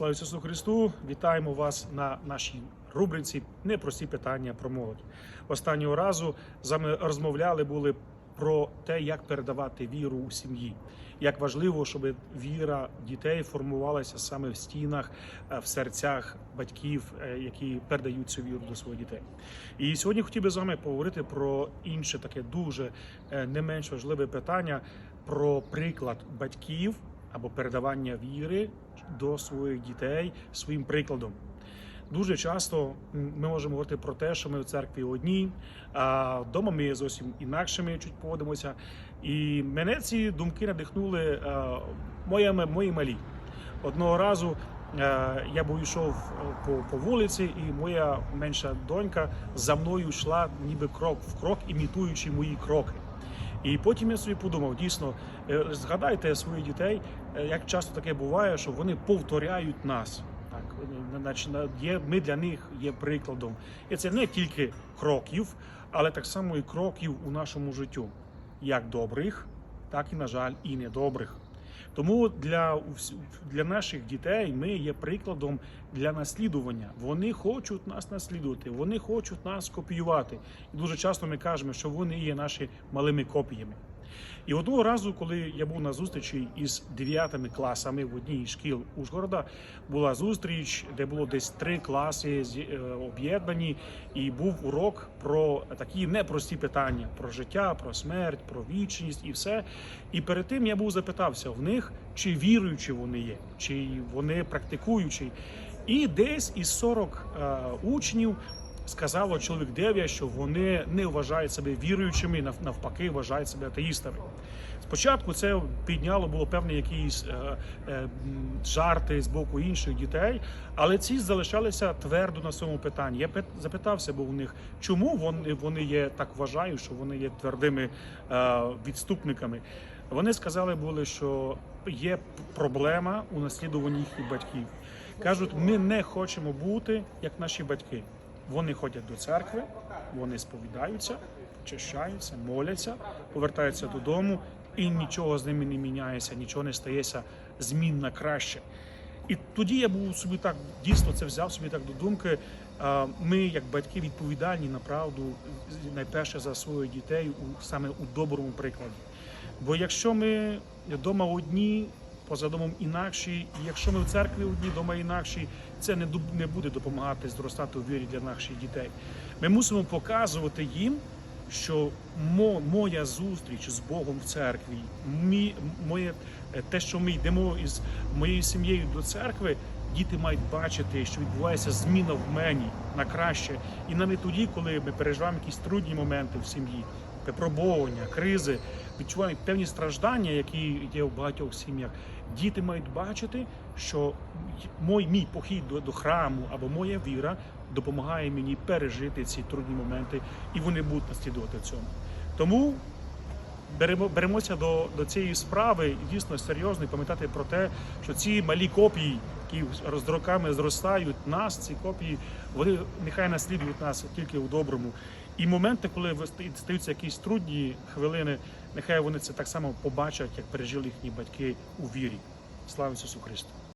Слава Ісусу Христу! Вітаємо вас на нашій рубриці Непрості питання про молодь. Останнього разу з вами розмовляли були про те, як передавати віру у сім'ї. Як важливо, щоб віра дітей формувалася саме в стінах, е, в серцях батьків, е, які передають цю віру до своїх дітей. І сьогодні хотів би з вами поговорити про інше таке дуже е, не менш важливе питання про приклад батьків або передавання віри до своїх дітей своїм прикладом. Дуже часто ми можемо говорити про те, що ми в церкві одні, а вдома ми зовсім інакшими чуть поводимося. І мене ці думки надихнули е, моїми, мої малі. Одного разу е, я був йшов е, по, по вулиці, і моя менша донька за мною йшла ніби крок в крок, імітуючи мої кроки. І потім я собі подумав, дійсно, е, згадайте своїх дітей, е, як часто таке буває, що вони повторяють нас. Так, є, ми для них є прикладом. І це не тільки кроків, але так само і кроків у нашому життю, як добрих, так і, на жаль, і недобрих. Тому для, для наших дітей ми є прикладом для наслідування. Вони хочуть нас наслідувати, вони хочуть нас копіювати. І дуже часто ми кажемо, що вони є наші малими копіями. І одного разу, коли я був на зустрічі із дев'ятими класами в одній із шкіл Ужгорода, була зустріч, де було десь три класи е, об'єднані, і був урок про такі непрості питання: про життя, про смерть, про вічність і все. І перед тим я був запитався в них, чи віруючі вони є, чи вони практикуючі. І десь із 40 е, учнів сказало чоловік 9, що вони не вважають себе віруючими, нав- навпаки, вважають себе атеїстами. Спочатку це підняло було певні якісь е, е, жарти з боку інших дітей, але ці залишалися твердо на своєму питанні. Я пит- запитався, був у них, чому вони, вони є так вважають, що вони є твердими е, відступниками. Вони сказали були, що є проблема у наслідуванні їхніх батьків. Кажуть, ми не хочемо бути як наші батьки. Вони ходять до церкви, вони сповідаються, очищаються, моляться, повертаються додому, і нічого з ними не міняється, нічого не стається змін на краще. І тоді я був собі так дійсно це взяв собі так до думки. Ми, як батьки, відповідальні на правду найперше за своїх дітей саме у доброму прикладі. Бо якщо ми вдома одні, поза домом інакші, і якщо ми в церкві одні, вдома інакші, це не не буде допомагати зростати у вірі для наших дітей. Ми мусимо показувати їм, що мо, моя зустріч з Богом в церкві, мі, моє е, те, що ми йдемо із моєю сім'єю до церкви. Діти мають бачити, що відбувається зміна в мені на краще, і навіть тоді, коли ми переживаємо якісь трудні моменти в сім'ї, випробовування, кризи, відчуваємо певні страждання, які є в багатьох сім'ях. Діти мають бачити, що мой мій похід до, до храму або моя віра допомагає мені пережити ці трудні моменти, і вони будуть наслідувати цьому. Тому беремо, беремося до, до цієї справи дійсно серйозно і пам'ятати про те, що ці малі копії, які з роками зростають нас, ці копії, вони нехай наслідують нас тільки у доброму. І моменти, коли стаються якісь трудні хвилини, нехай вони це так само побачать, як пережили їхні батьки у вірі. Слава Ісусу Христу!